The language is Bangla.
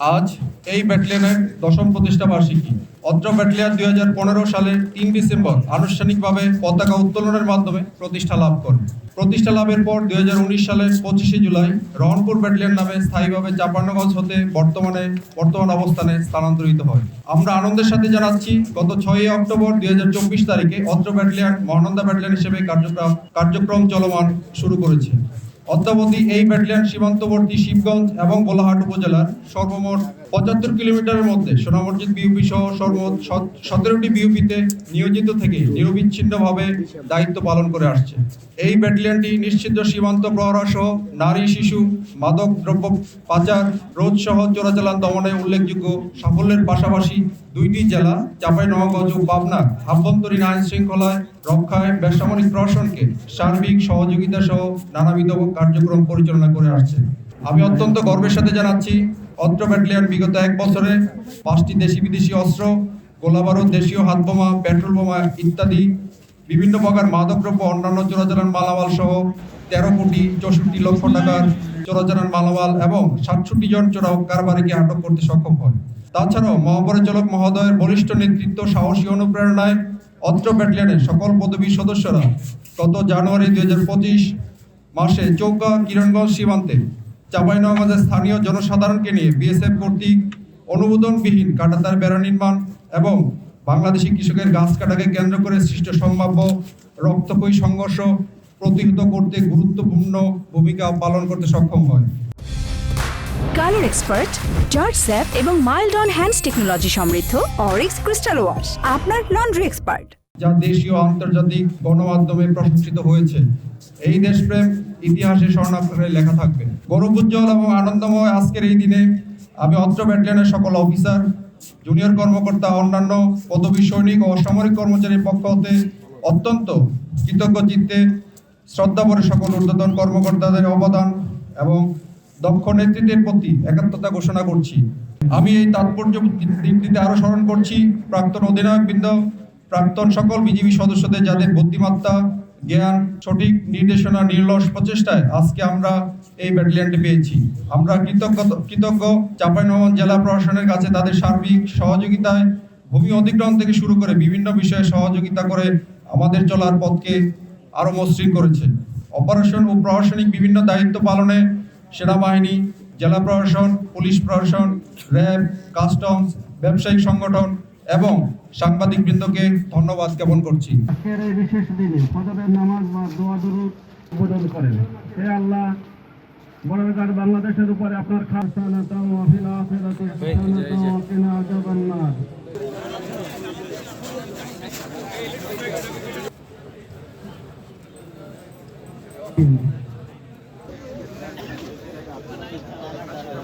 আজ এই ব্যাটালিয়নের দশম প্রতিষ্ঠা বার্ষিকী। অত্র ব্যাটালিয়ন দুই হাজার পনেরো সালের তিন ডিসেম্বর আনুষ্ঠানিকভাবে পতাকা উত্তোলনের মাধ্যমে প্রতিষ্ঠা লাভ করে। প্রতিষ্ঠা লাভের পর দুই হাজার উনিশ সালের পঁচিশে জুলাই রহনপুর ব্যাটালিয়ন নামে স্থায়ীভাবে চাপান্নগঞ্জ হতে বর্তমানে, বর্তমান অবস্থানে স্থানান্তরিত হয়। আমরা আনন্দের সাথে জানাচ্ছি, গত ছয়ই অক্টোবর দুই হাজার চব্বিশ তারিখে অত্র ব্যাটালিয়ন মহানন্দা ব্যাটালিয়ন হিসেবে কার্যক্রম কার্যক্রম চলমান শুরু করেছে। অদ্যাবধি এই ব্যাটালিয়ন সীমান্তবর্তী শিবগঞ্জ এবং গোলাহাট উপজেলার সর্বমোট পঁচাত্তর কিলোমিটারের মধ্যে সোনামসজিদ বিউপি সহ সর্বমোট সতেরোটি বিউপিতে নিয়োজিত থেকে নিরবিচ্ছিন্নভাবে দায়িত্ব পালন করে আসছে। এই ব্যাটালিয়নটি নিশ্চিত সীমান্ত প্রহরা সহ নারী, শিশু, মাদক, দ্রব্য পাচার, রোধ সহ চোরাচালান দমনে উল্লেখযোগ্য সাফল্যের পাশাপাশি দুইটি জেলা চাঁপাইনবাবগঞ্জ ও পাবনা, আভ্যন্তরীণ আইন শৃঙ্খলায় রক্ষায় বেসামরিক প্রশাসনকে সার্বিক সহযোগিতা সহ নানাবিধ কার্যক্রম পরিচালনা করে আসছে। আমি অত্যন্ত গর্বের সাথে জানাচ্ছি অত্র ব্যাটালিয়ন বিগত এক বছরে পাঁচটি দেশি বিদেশি অস্ত্র, গোলাবারুদ, দেশীয় হাতবোমা পেট্রোল বোমা ইত্যাদি বিভিন্ন প্রকার মাদকদ্রব্য, অন্যান্য চোরাচালান মালামাল সহ তেরো কোটি চৌষট্টি লক্ষ টাকার চোরাচালান মালামাল এবং সাতষট্টি জন চোরাও কারবারিকে আটক করতে সক্ষম হয়। তাছাড়াও মহাপরিচালক মহোদয়ের বলিষ্ঠ নেতৃত্ব সাহসী অনুপ্রেরণায় অত্র ব্যাটালিয়নের সকল পদবী সদস্যরা গত জানুয়ারি দুই হাজার পঁচিশ মাসে চৌকা কিরণগঞ্জ সীমান্তে চাঁপাইনবাবগঞ্জের স্থানীয় জনসাধারণকে নিয়ে বিএসএফ কর্তৃক অনুমোদনবিহীন কাটাতার বেড়া নির্মাণ এবং বাংলাদেশি কৃষকের গাছ কাটাকে কেন্দ্র করে সৃষ্ট সম্ভাব্য রক্তক্ষয়ী সংঘর্ষ প্রতিহত করতে গুরুত্বপূর্ণ ভূমিকা পালন করতে সক্ষম হয়। কালার এক্সপার্ট, জর্জ স্যাপ এবং মাইল্ড অন হ্যান্ডস টেকনোলজি সমৃদ্ধ অরিক্স ক্রিস্টাল ওয়াশ, আপনার লন্ড্রি এক্সপার্ট। যা দেশীয় আন্তর্জাতিক গণমাধ্যমে প্রশংসিত হয়েছে। এই দেশপ্রেম ইতিহাসে স্বর্ণাক্ষরে লেখা থাকবে। গৌরবোজ্জ্বল এবং আনন্দময় আজকের এই দিনে আমি অত্র ব্যাটালিয়নের সকল অফিসার, জুনিয়র কর্মকর্তা, অন্যান্য পদবী সৈনিক ও অসামরিক কর্মচারীর পক্ষ হতে অত্যন্ত কৃতজ্ঞ চিত্তে শ্রদ্ধাভরে সকল ঊর্ধ্বতন কর্মকর্তাদের অবদান এবং দক্ষ নেতৃত্বের প্রতি একাত্মতা ঘোষণা করছি। আমি এই তাৎপর্য দিনটিতে আরও স্মরণ করছি। প্রাক্তন অধিনায়কবৃন্দ প্রাক্তন সকল বিজিবি সদস্যদের যাদের বুদ্ধিমত্তা, জ্ঞান, সঠিক নির্দেশনা, নির্লস প্রচেষ্টায় আজকে আমরা এই ব্যাটালিয়নটি পেয়েছি। আমরা কৃতজ্ঞ কৃতজ্ঞ চাঁপাইনবাবগঞ্জ জেলা প্রশাসনের কাছে তাদের সার্বিক সহযোগিতায় ভূমি অধিগ্রহণ থেকে শুরু করে বিভিন্ন বিষয়ে সহযোগিতা করে আমাদের চলার পথকে আরও মসৃণ করেছে। অপারেশন ও প্রশাসনিক বিভিন্ন দায়িত্ব পালনে সেনাবাহিনী, জেলা প্রশাসন, পুলিশ প্রশাসন, র্যাব, কাস্টমস ব্যবসায়িক সংগঠন এবং সাংবাদিক বৃন্দকে ধন্যবাদ জ্ঞাপন করছি। এই বিশেষ দিনে নামাজ বা দোয়া করেন। আল্লাহ বাংলাদেশের উপরে আপনার আযাবান নার।